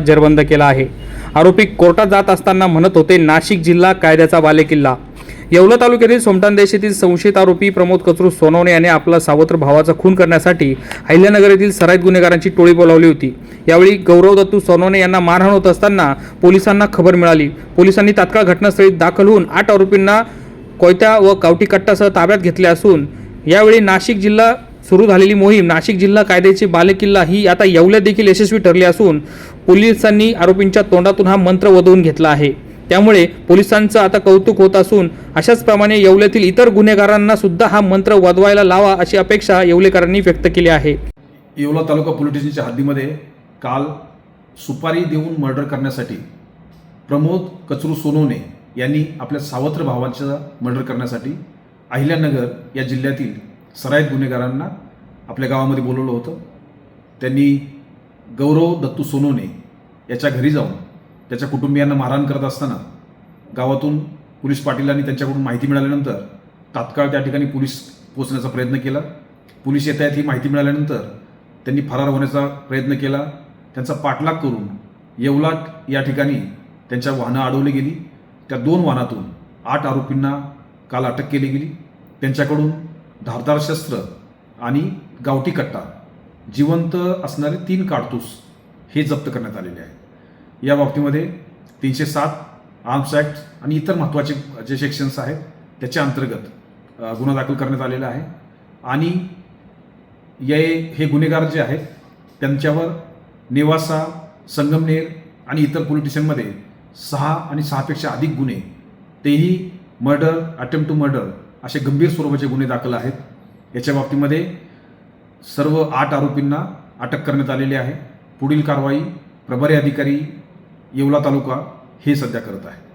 जरबंद केला आहे. आरोपी कोर्टात जात असताना म्हणत होते नाशिक जिल्हा कायद्याचा बालेकिल्ला. येवला तालुक्यातील सोमठाण येथील संशयित आरोपी प्रमोद कचरू सोनवणे याने आपला सावत्र भावाचा खून करण्यासाठी अहिल्यानगर येथील सराईत गुन्हेगारांची टोळी बोलावली होती. यावेळी गौरव दत्तू सोनवणे यांना मारहाण होत असताना पोलिसांना खबर मिळाली. पोलिसांनी तात्काळ घटनास्थळी दाखल होऊन आठ आरोपींना कोयत्या व कावटी कट्टासह ताब्यात घेतले असून यावेळी नाशिक जिल्हा सुरू झालेली मोहीम नाशिक जिल्हा कायद्याची बालेकिल्ला ही आता येवल्यात देखील यशस्वी ठरली असून पोलिसांनी आरोपींच्या तोंडातून हा मंत्र वधवून घेतला आहे. त्यामुळे पोलिसांचं आता कौतुक होत असून अशाच प्रमाणे येवल्यातील इतर गुन्हेगारांना सुद्धा हा मंत्र वदवायला लावा अशी अपेक्षा येवलेकरांनी व्यक्त केली आहे. येवला तालुका पोलीस स्टेशनच्या हद्दीमध्ये काल सुपारी देऊन मर्डर करण्यासाठी प्रमोद कचरू सोनवणे यांनी आपल्या सावत्र भावांचा मर्डर करण्यासाठी अहिल्यानगर या जिल्ह्यातील सराईत गुन्हेगारांना आपल्या गावामध्ये बोलवलं होतं. त्यांनी गौरव दत्तू सोनोने याच्या घरी जाऊन त्याच्या कुटुंबियांना मारहाण करत असताना गावातून पोलीस पाटीलांनी त्यांच्याकडून माहिती मिळाल्यानंतर तात्काळ त्या ठिकाणी पोलीस पोचण्याचा प्रयत्न केला. पोलीस येत आहेत ही माहिती मिळाल्यानंतर त्यांनी फरार होण्याचा प्रयत्न केला. त्यांचा पाठलाग करून येवलाट या ठिकाणी त्यांच्या वाहनं अडवली गेली. त्या दोन वाहनातून आठ आरोपींना काल अटक केली गेली. त्यांच्याकडून धारदार शस्त्र आणि गावठी कट्टा जिवंत असणारे तीन काडतूस हे जप्त करण्यात आलेले आहे या बाबतीमध्ये तीनशे सात आर्म्स ॲक्ट आणि इतर महत्त्वाचे जे सेक्शन्स आहेत त्याच्या अंतर्गत गुन्हा दाखल करण्यात आलेला आहे. आणि ये हे गुन्हेगार जे आहेत त्यांच्यावर नेवासा संगमनेर आणि इतर पोलीस स्टेशनमध्ये सहा आणि सहापेक्षा अधिक गुन्हे तेही मर्डर अटेम्प्ट टू मर्डर असे गंभीर स्वरूपाचे गुन्हे दाखल आहेत. याच्या बाबतीमध्ये सर्व आठ आरोपींना अटक करण्यात आलेली आहे. पुढील कारवाई प्रभारी अधिकारी येवला तालुका हे सध्या करत आहे.